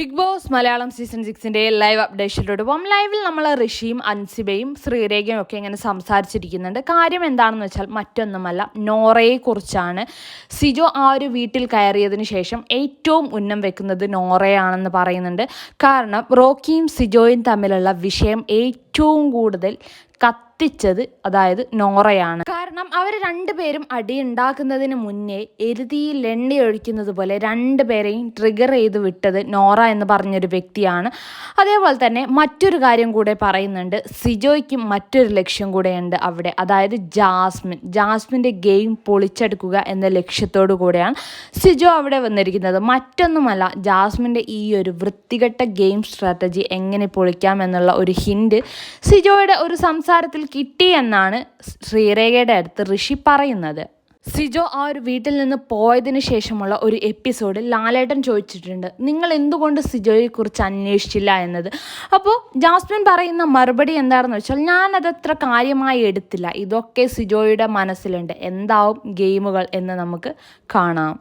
Big Boss Malayalam season സിക്സിന്റെ live അപ്ഡേഷനിലോട്ട് പോകും ലൈവിൽ നമ്മൾ ഋഷിയും അൻസിബയും ശ്രീരേഖയും ഒക്കെ ഇങ്ങനെ സംസാരിച്ചിരിക്കുന്നുണ്ട്. കാര്യം എന്താണെന്ന് വെച്ചാൽ മറ്റൊന്നുമല്ല നോറയെക്കുറിച്ചാണ്. സിജോ ആ ഒരു വീട്ടിൽ കയറിയതിന് ശേഷം ഏറ്റവും ഉന്നം വെക്കുന്നത് നോറയാണെന്ന് പറയുന്നുണ്ട്. കാരണം റോക്കിയും സിജോയും തമ്മിലുള്ള വിഷയം ഏറ്റവും കൂടുതൽ കത്തിച്ചത് അതായത് നോറയാണ്. കാരണം അവർ രണ്ടുപേരും അടി ഉണ്ടാക്കുന്നതിന് മുന്നേ എരുതിയിൽ എണ്ണ ഒഴിക്കുന്നത് പോലെ രണ്ടുപേരെയും ട്രിഗർ ചെയ്ത് വിട്ടത് നോറ എന്ന് പറഞ്ഞൊരു വ്യക്തിയാണ്. അതേപോലെ തന്നെ മറ്റൊരു കാര്യം കൂടെ പറയുന്നുണ്ട്. സിജോയ്ക്കും മറ്റൊരു ലക്ഷ്യം കൂടെയുണ്ട് അവിടെ. അതായത് ജാസ്മിൻ. ജാസ്മിന്റെ ഗെയിം പൊളിച്ചെടുക്കുക എന്ന ലക്ഷ്യത്തോടു കൂടെയാണ് സിജോ അവിടെ വന്നിരിക്കുന്നത്. മറ്റൊന്നുമല്ല ജാസ്മിന്റെ ഈ ഒരു വൃത്തികെട്ട ഗെയിം സ്ട്രാറ്റജി എങ്ങനെ പൊളിക്കാം എന്നുള്ള ഒരു ഹിൻഡ് സിജോയുടെ ഒരു സംസാരത്തിൽ കിട്ടി എന്നാണ് ശ്രീരേഖയുടെ അടുത്ത് ഋഷി പറയുന്നത്. സിജോ ആ ഒരു വീട്ടിൽ നിന്ന് പോയതിന് ശേഷമുള്ള ഒരു എപ്പിസോഡിൽ ലാലേട്ടൻ ചോദിച്ചിട്ടുണ്ട് നിങ്ങൾ എന്തുകൊണ്ട് സിജോയെക്കുറിച്ച് അന്വേഷിച്ചില്ല എന്നത്? അപ്പോൾ ജാസ്മിൻ പറയുന്ന മറുപടി എന്താണെന്ന് വെച്ചാൽ ഞാൻ അതത്ര കാര്യമായി എടുത്തില്ല. ഇതൊക്കെ സിജോയുടെ മനസ്സിലുണ്ട്. എന്താവും ഗെയിമുകൾ എന്ന് നമുക്ക് കാണാം.